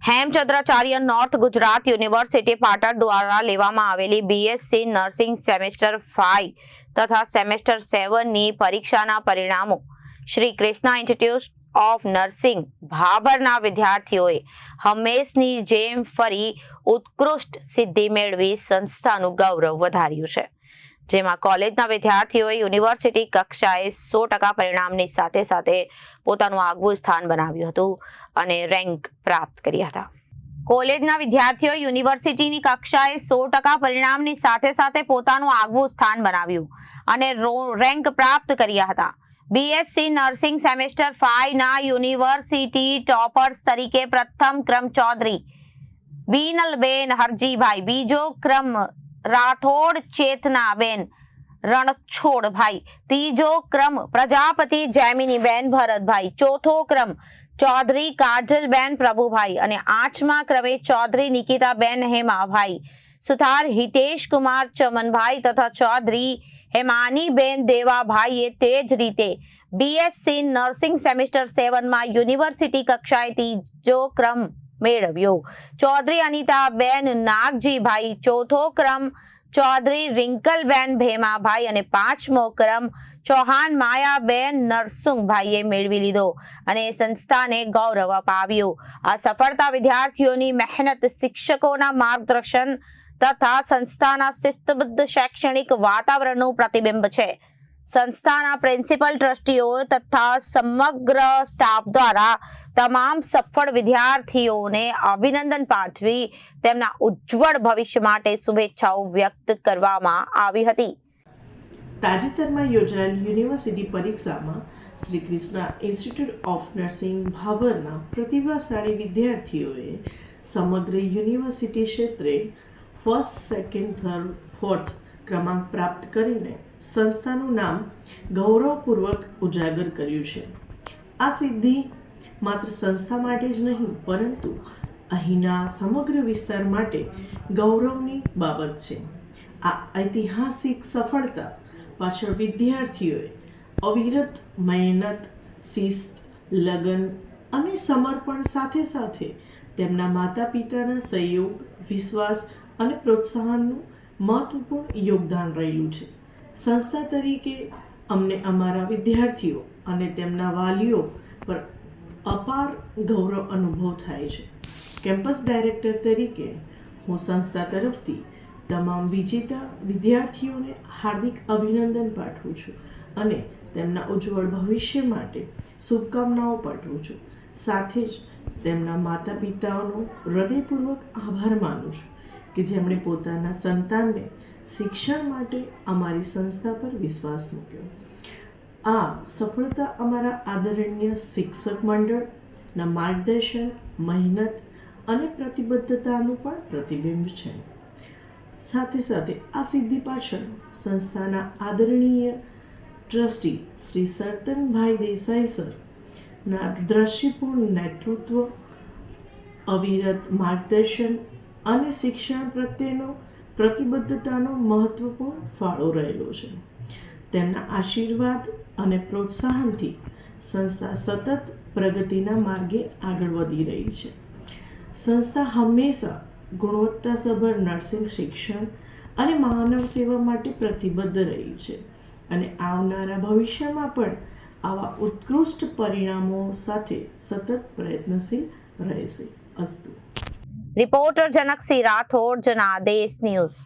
Hemchandracharya north Gujarat university Patan દ્વારા લેવામાં આવેલી બીએસસી નર્સિંગ સેમેસ્ટર ફાઇવ તથા સેમેસ્ટર સેવનની પરીક્ષાના પરિણામો. Shri Krishna institute of nursing ભાભરના વિદ્યાર્થીઓએ હંમેશની જેમ ફરી ઉત્કૃષ્ટ સિદ્ધિ મેળવી સંસ્થાનું ગૌરવ વધાર્યું છે. જેમાં કોલેજના વિદ્યાર્થીઓએ યુનિવર્સિટી કક્ષાએ સો ટકા પરિણામની સાથે સાથે પોતાનું આગવું સ્થાન બનાવ્યું હતું અને રેન્ક પ્રાપ્ત કર્યા હતા. કોલેજના વિદ્યાર્થીઓ યુનિવર્સિટીની કક્ષાએ સો ટકા પરિણામની સાથે સાથે પોતાનું આગવું સ્થાન બનાવ્યું અને રેન્ક પ્રાપ્ત કર્યા હતા. બીએસસી નર્સિંગ સેમેસ્ટર ફાઈવના યુનિવર્સિટી ટોપર્સ તરીકે પ્રથમ ક્રમ ચૌધરી બીનલબેન હરજીભાઈ. બીજો ક્રમ રાઠોડ ચેતનાબેન રણછોડભાઈ ત્રીજો ક્રમ પ્રજાપતિ જૈમિનીબેન ભરતભાઈ. ચોથો ક્રમ ચૌધરી કાજલબેન પ્રભુભાઈ. અને આઠમા ક્રમે ચૌધરી નિકિતાબેન હેમાભાઈ. સુથાર હિતેશ કુમાર ચમનભાઈ તથા ચૌધરી હેમાનીબેન દેવાભાઈએ તે જ રીતે બીએસસી નર્સિંગ સેમિસ્ટર સેવનમાં યુનિવર્સિટી કક્ષાએ ત્રીજો ક્રમ મેળવ્યો. ચૌધરી અનિતાબેન નાગજીભાઈ ચોથો ક્રમ, ચૌધરી રિંકલબેન ભેમાભાઈ અને પાંચમો ક્રમ, ચૌહાણ માયાબેન નરસુંગભાઈએ મેળવી લીધો અને સંસ્થાને ગૌરવ અપાવ્યું. આ સફળતા વિદ્યાર્થીઓની મહેનત, શિક્ષકોના માર્ગદર્શન તથા સંસ્થાના શિસ્તબદ્ધ શૈક્ષણિક વાતાવરણનું પ્રતિબિંબ છે. સંસ્થાના પ્રિન્સિપલ ટ્રસ્ટીઓ તથા સમગ્ર સ્ટાફ દ્વારા તમામ સફળ વિદ્યાર્થીઓને અભિનંદન પાઠવી તેમના ઉજ્જવળ ભવિષ્ય માટે શુભેચ્છાઓ વ્યક્ત કરવામાં આવી હતી. તાજેતરમાં યોજાયેલ યુનિવર્સિટી પરીક્ષામાં Shri Krishna institute of nursing ભાભરના પ્રતિભાશાળી વિદ્યાર્થીઓએ સમગ્ર યુનિવર્સિટી ક્ષેત્રે ફર્સ્ટ, સેકન્ડ, થર્ડ, ફોર્થ ક્રમાંક પ્રાપ્ત કરીને સંસ્થાનું નામ ગૌરવપૂર્વક ઉજાગર કર્યું છે. આ સિદ્ધિ માત્ર સંસ્થા માટે જ નહીં, પરંતુ અહીંના સમગ્ર વિસ્તાર માટે ગૌરવની બાબત છે. આ ઐતિહાસિક સફળતા પાછળ વિદ્યાર્થીઓએ અવિરત મહેનત, શિસ્ત, લગન અને સમર્પણ સાથે સાથે તેમના માતા પિતાના સહયોગ, વિશ્વાસ અને પ્રોત્સાહનનું મહત્વપૂર્ણ યોગદાન રહેલું છે. સંસ્થા તરીકે અમને અમારા વિદ્યાર્થીઓ અને તેમના વાલીઓ પર અપાર ગૌરવ અનુભવ થાય છે. કેમ્પસ ડાયરેક્ટર તરીકે હું સંસ્થા તરફથી તમામ વિજેતા વિદ્યાર્થીઓને હાર્દિક અભિનંદન પાઠવું છું અને તેમના ઉજ્જવળ ભવિષ્ય માટે શુભકામનાઓ પાઠવું છું. સાથે જ તેમના માતા પિતાઓનો હૃદયપૂર્વક આભાર માનું છું કે જેમણે પોતાના સંતાનને શિક્ષણ માટે અમારી સંસ્થા પર વિશ્વાસ મૂક્યો. આ સફળતા અમારા આદરણીય શિક્ષક મંડળના માર્ગદર્શન, મહેનત અને પ્રતિબદ્ધતાનું પણ પ્રતિબિંબ છે. સાથે સાથે આ સિદ્ધિ પાછળ સંસ્થાના આદરણીય ટ્રસ્ટી શ્રી સરતનભાઈ દેસાઈ સર ના દ્રષ્ટિપૂર્ણ નેતૃત્વ, અવિરત માર્ગદર્શન અને શિક્ષણ પ્રત્યેનો પ્રતિબદ્ધતાનો મહત્વપૂર્ણ ફાળો રહેલો છે. તેમના આશીર્વાદ અને પ્રોત્સાહનથી સંસ્થા સતત પ્રગતિના માર્ગે આગળ વધી રહી છે. સંસ્થા હંમેશા ગુણવત્તાસભર નર્સિંગ શિક્ષણ અને માનવ સેવા માટે પ્રતિબદ્ધ રહી છે અને આવનારા ભવિષ્યમાં પણ આવા ઉત્કૃષ્ટ પરિણામો સાથે સતત પ્રયત્નશીલ રહેશે અસ્તુ. Reporter Janaksinh Rathod Janadesh news